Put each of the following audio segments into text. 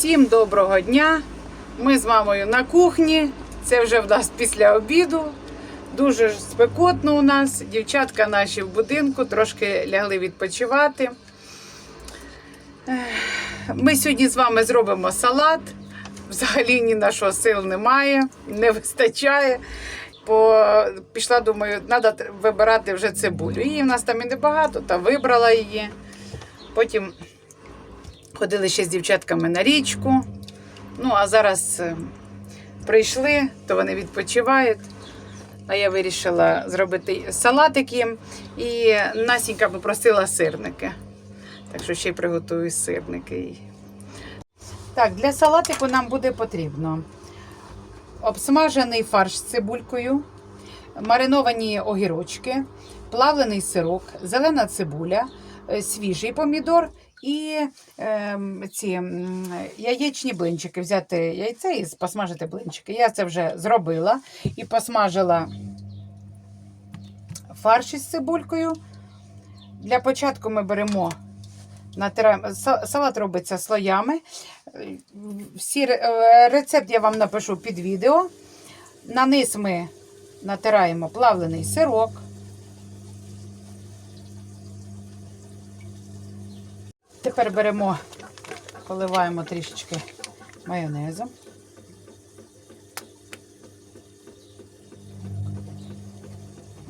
Всім доброго дня! Ми з мамою на кухні. Це вже в нас після обіду. Дуже спекотно у нас. Дівчатка наші в будинку трошки лягли відпочивати. Ми сьогодні з вами зробимо салат. Взагалі ні на що сил немає, не вистачає. По... Пішла, думаю, треба вибирати вже цибулю. Її в нас там і небагато, та вибрала її. Потім ходили ще з дівчатками на річку. Ну, а зараз е, прийшли, то вони відпочивають. А я вирішила зробити салатик їм. І Насінька попросила сирники. Так що ще й приготую сирники. Так, для салатику нам буде потрібно обсмажений фарш з цибулькою, мариновані огірочки, плавлений сирок, зелена цибуля, свіжий помідор і ем, ці яєчні блинчики. Взяти яйце і посмажити блинчики. Я це вже зробила і посмажила фарш із цибулькою. Для початку ми беремо, натираємо. Салат робиться слоями. Е, Всі е, рецепт я вам напишу під відео. На низ ми натираємо плавлений сирок. Тепер беремо, поливаємо трішечки майонезом.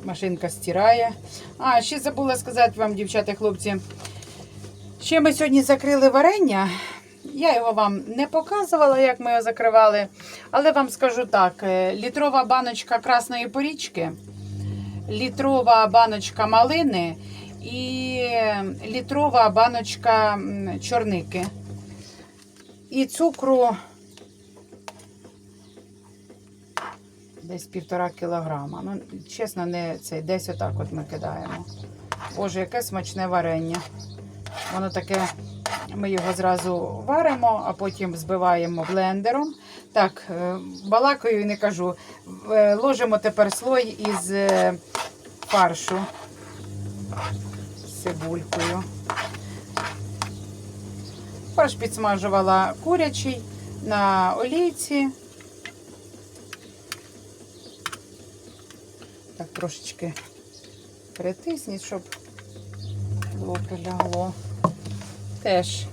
Машинка стирає. А, ще забула сказати вам, дівчата, хлопці. Ще ми сьогодні закрили варення. Я його вам не показувала, як ми його закривали. Але вам скажу так: е, літрова баночка красної порічки, літрова баночка малини і літрова баночка чорники. І цукру десь півтора кілограма. Ну, чесно, не цей, десь отак от ми кидаємо. Боже, яке смачне варення. Воно таке, ми його зразу варимо, а потім збиваємо блендером. Так, е, балакаю і не кажу. Е, Ложимо тепер слой із е, фаршу цибулькою. Фарш підсмажувала курячий на олійці. Так, трошечки притисніть, щоб було прилягло. Теж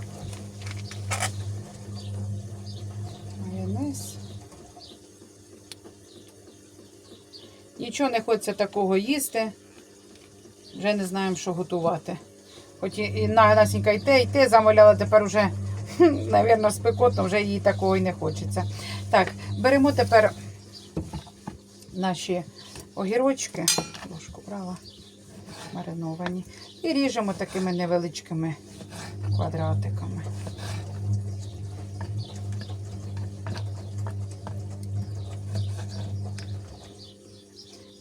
майонез. Нічого не хочеться такого їсти. Вже не знаємо, що готувати. Хоч і, і на- Насінька і те, і те замовляла, тепер вже, мабуть, спекотно, вже їй такого і не хочеться. Так, беремо тепер наші огірочки, ложку брала, мариновані, і ріжемо такими невеличкими квадратиками.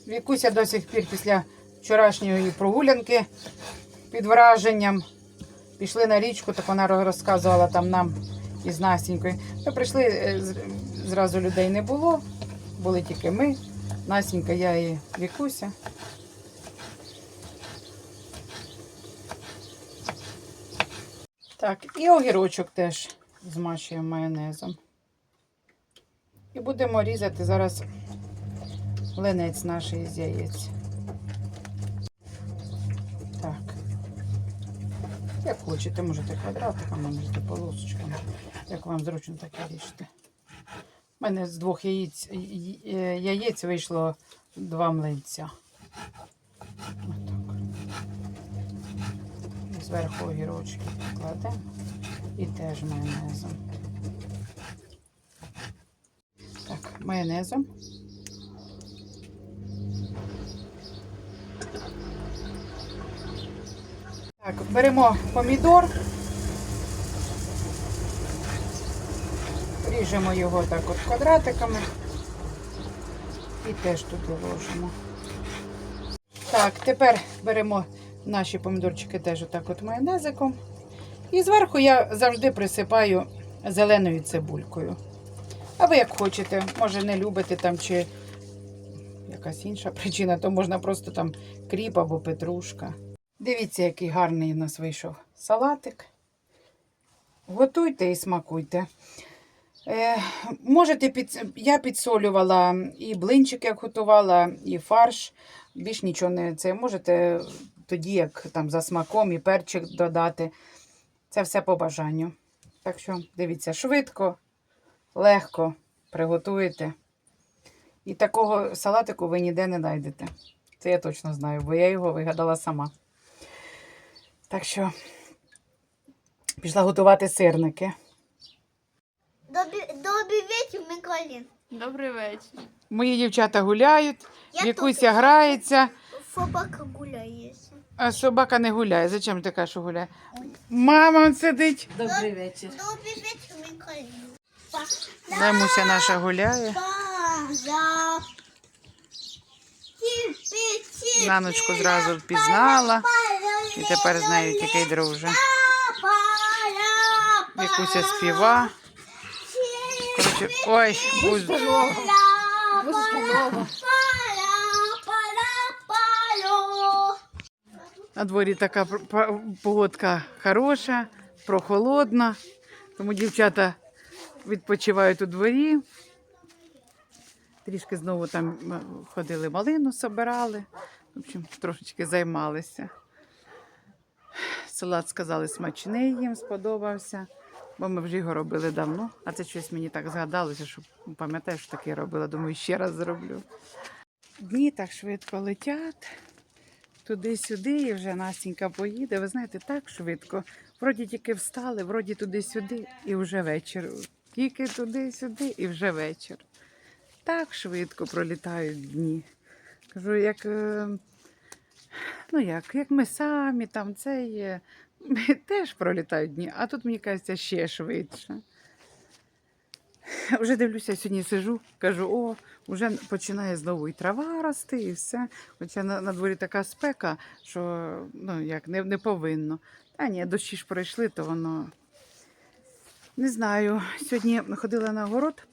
Вікуся до сих пір після вчорашньої прогулянки під враженням. Пішли на річку, так вона розказувала там нам із Настінькою. Ми прийшли, е, зразу людей не було, були тільки ми, Настінька, я і Вікуся. Так, і огірочок теж змащуємо майонезом. І будемо різати зараз линець наш із яєць. Так. Як хочете, можете квадратиками, можете полосочками. Як вам зручно, так і ріжте. У мене з двох яєць, яєць вийшло два млинця. Отак. Зверху огірочки покладемо і теж майонезом. Так, майонезом. Так, беремо помідор, ріжемо його так от квадратиками і теж туди ложимо. Так, тепер беремо наші помідорчики теж отак от майонезиком. І зверху я завжди присипаю зеленою цибулькою. А ви як хочете, може не любите там чи якась інша причина, то можна просто там кріп або петрушка. Дивіться, який гарний у нас вийшов салатик. Готуйте і смакуйте. Е, можете під... Я підсолювала і блинчики, як готувала, і фарш. Більш нічого не це. Можете тоді, як там за смаком, і перчик додати. Це все по бажанню. Так що дивіться, швидко, легко приготуєте. І такого салатику ви ніде не знайдете. Це я точно знаю, бо я його вигадала сама. Так що пішла готувати сирники. Добрий, добрий вечір, Миколін. Добрий вечір. Мої дівчата гуляють, Я Вікуся грається, Собака гуляє. а собака не гуляє. Зачем ти кажеш, що гуляє? Мама он сидить. Добрий вечір. Добрий вечір, Миколін. Наймуся наша гуляє. Паза. Наночку зразу впізнала. І тепер з нею тільки й друже. Вікуся співа. Коротше, ой, будь На дворі така погодка хороша, прохолодна, тому дівчата відпочивають у дворі. Трішки знову там ходили малину, собирали. В общем, трошечки займалися. Салат сказали смачний їм сподобався, бо ми вже його робили давно. А це щось мені так згадалося, що пам'ятаєш, що таке робила. Думаю, ще раз зроблю. Дні так швидко летять туди-сюди, і вже Настенька поїде. Ви знаєте, так швидко. Вроді тільки встали, вроді туди-сюди, і вже вечір. Тільки туди-сюди, і вже вечір. Так швидко пролітають дні. Кажу, як, е, ну як, як ми самі там це є. Теж пролітають дні, а тут, мені кажеться, ще швидше. Вже дивлюся, сьогодні сижу, кажу, о, вже починає знову і трава рости, і все. Хоча на, на дворі така спека, що ну, як, не, не повинно. Та ні, дощі ж пройшли, то воно. Не знаю. Сьогодні ходила на город.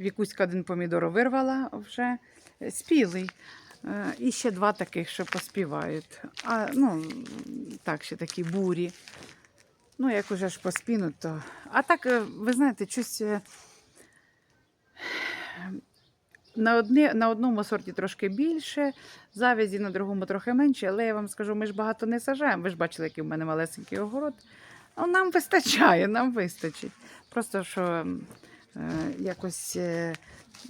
Вікуська один помідор вирвала вже спілий. Е, І ще два таких, що поспівають. А, ну, так, ще такі бурі. Ну, як уже ж поспінуть, то. А так, е, ви знаєте, щось е, на, одне, на одному сорті трошки більше, завязі на другому трохи менше, але я вам скажу, ми ж багато не сажаємо. Ви ж бачили, який в мене малесенький огород. Ну, нам вистачає, нам вистачить. Просто що якось е,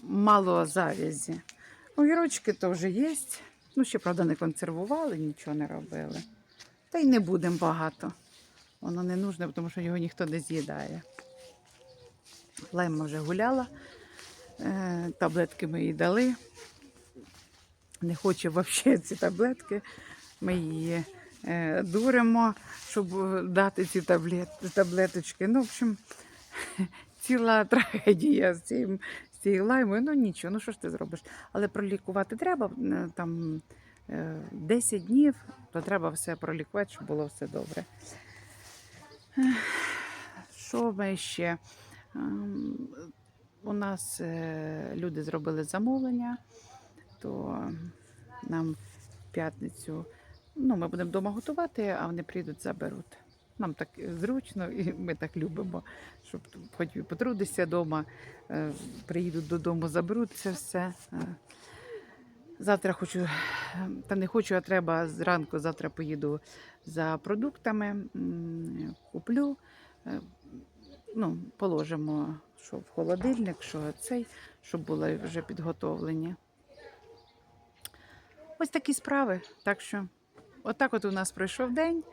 мало завязі. Огірочки то вже є. Ну, ще, правда, не консервували, нічого не робили. Та й не будемо багато. Воно не нужне, тому що його ніхто не з'їдає. Лайма вже гуляла, е, таблетки ми їй дали. Не хоче взагалі ці таблетки. Ми її е, дуримо, щоб е, дати ці таблет, таблеточки. Ну, в общем, ціла трагедія з цим. З цією лаймою, ну нічого, ну що ж ти зробиш? Але пролікувати треба е, там е, 10 днів, то треба все пролікувати, щоб було все добре. Що ми ще? Ем, У нас е, люди зробили замовлення, то нам в п'ятницю ну, ми будемо вдома готувати, а вони прийдуть, заберуть. Нам так зручно, і ми так любимо, щоб хоч і потрудишся вдома, приїдуть додому, заберуть це все. Е, Завтра хочу, та не хочу, а треба зранку. Завтра поїду за продуктами, куплю, е, ну, положимо, що в холодильник, що цей, щоб були вже підготовлені. Ось такі справи. Так що, отак от у нас пройшов день.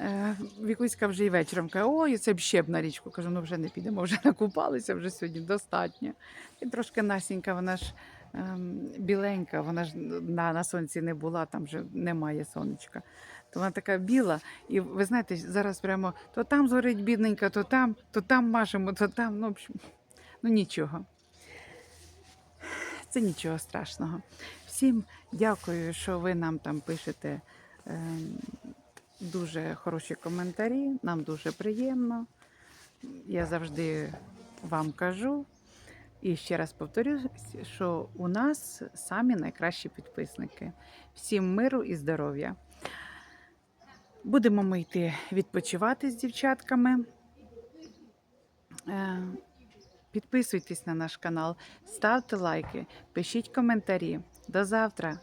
Е, Вікуська вже і вечором каже, ой, це б ще б на річку. Кажу, ну вже не підемо, вже накупалися, вже сьогодні достатньо. І трошки Насінька, вона ж ем, біленька, вона ж на, на сонці не була, там вже немає сонечка. То вона така біла, і ви знаєте, зараз прямо то там згорить бідненька, то там, то там мажемо, то там. Ну, в общем, ну нічого. Це нічого страшного. Всім дякую, що ви нам там пишете ем, дуже хороші коментарі. Нам дуже приємно. Я завжди вам кажу. І ще раз повторюсь, що у нас самі найкращі підписники. Всім миру і здоров'я. Будемо ми йти відпочивати з дівчатками. Е, Підписуйтесь на наш канал, ставте лайки, пишіть коментарі. До завтра!